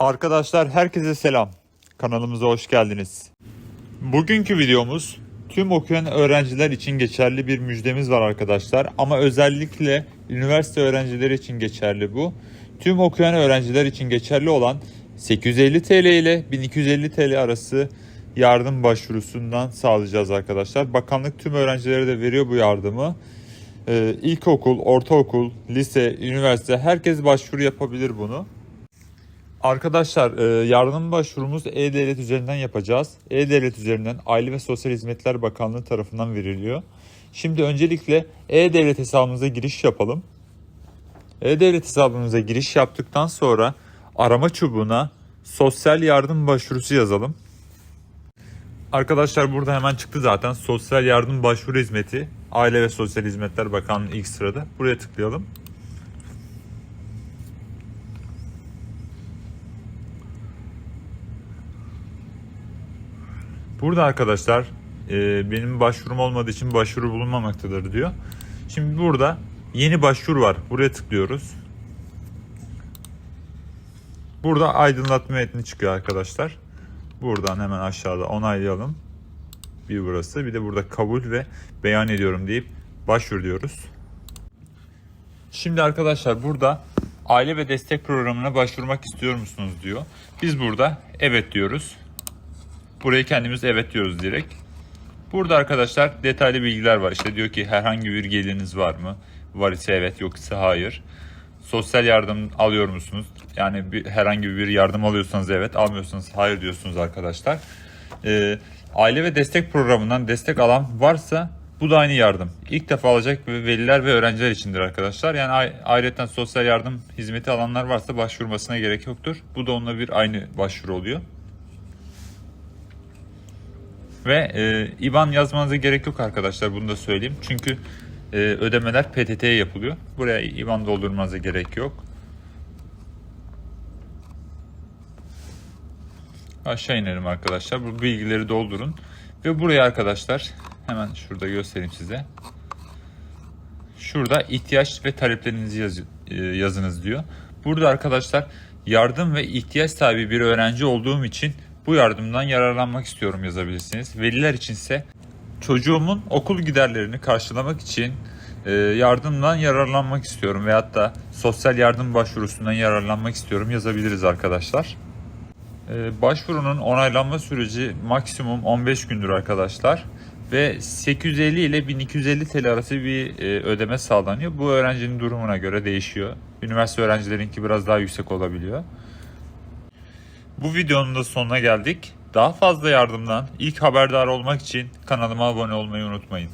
Arkadaşlar herkese selam. Kanalımıza hoş geldiniz. Bugünkü videomuz tüm okuyan öğrenciler için geçerli bir müjdemiz var arkadaşlar. Ama özellikle üniversite öğrencileri için geçerli bu. Tüm okuyan öğrenciler için geçerli olan 850 TL ile 1250 TL arası yardım başvurusundan sağlayacağız arkadaşlar. Bakanlık tüm öğrencilere de veriyor bu yardımı. Ee, ilkokul, ortaokul, lise, üniversite herkes başvuru yapabilir bunu. Arkadaşlar e, yardım başvurumuz E-Devlet üzerinden yapacağız. E-Devlet üzerinden Aile ve Sosyal Hizmetler Bakanlığı tarafından veriliyor. Şimdi öncelikle E-Devlet hesabımıza giriş yapalım. E-Devlet hesabımıza giriş yaptıktan sonra arama çubuğuna sosyal yardım başvurusu yazalım. Arkadaşlar burada hemen çıktı zaten sosyal yardım başvuru hizmeti Aile ve Sosyal Hizmetler Bakanlığı ilk sırada. Buraya tıklayalım. Burada arkadaşlar e, benim başvurum olmadığı için başvuru bulunmamaktadır diyor. Şimdi burada yeni başvuru var. Buraya tıklıyoruz. Burada aydınlatma metni çıkıyor arkadaşlar. Buradan hemen aşağıda onaylayalım. Bir burası bir de burada kabul ve beyan ediyorum deyip başvur diyoruz. Şimdi arkadaşlar burada aile ve destek programına başvurmak istiyor musunuz diyor. Biz burada evet diyoruz. Buraya kendimiz evet diyoruz direkt. Burada arkadaşlar detaylı bilgiler var. İşte diyor ki herhangi bir geliriniz var mı? Var ise evet, yok ise hayır. Sosyal yardım alıyor musunuz? Yani bir, herhangi bir yardım alıyorsanız evet, almıyorsanız hayır diyorsunuz arkadaşlar. Ee, aile ve destek programından destek alan varsa bu da aynı yardım. İlk defa alacak ve veliler ve öğrenciler içindir arkadaşlar. Yani ay- ayrıca sosyal yardım hizmeti alanlar varsa başvurmasına gerek yoktur. Bu da onunla bir aynı başvuru oluyor. Ve e, IBAN yazmanıza gerek yok arkadaşlar bunu da söyleyeyim. Çünkü e, ödemeler PTT'ye yapılıyor. Buraya IBAN doldurmanıza gerek yok. Aşağı inelim arkadaşlar. Bu bilgileri doldurun. Ve buraya arkadaşlar hemen şurada göstereyim size. Şurada ihtiyaç ve taleplerinizi yaz- e, yazınız diyor. Burada arkadaşlar yardım ve ihtiyaç sahibi bir öğrenci olduğum için bu yardımdan yararlanmak istiyorum yazabilirsiniz. Veliler içinse çocuğumun okul giderlerini karşılamak için e, yardımdan yararlanmak istiyorum veyahut da sosyal yardım başvurusundan yararlanmak istiyorum yazabiliriz arkadaşlar. Ee, Başvurunun onaylanma süreci maksimum 15 gündür arkadaşlar. Ve 850 ile 1250 TL arası bir e, ödeme sağlanıyor. Bu öğrencinin durumuna göre değişiyor. Üniversite öğrencilerinki biraz daha yüksek olabiliyor. Bu videonun da sonuna geldik. Daha fazla yardımdan ilk haberdar olmak için kanalıma abone olmayı unutmayın.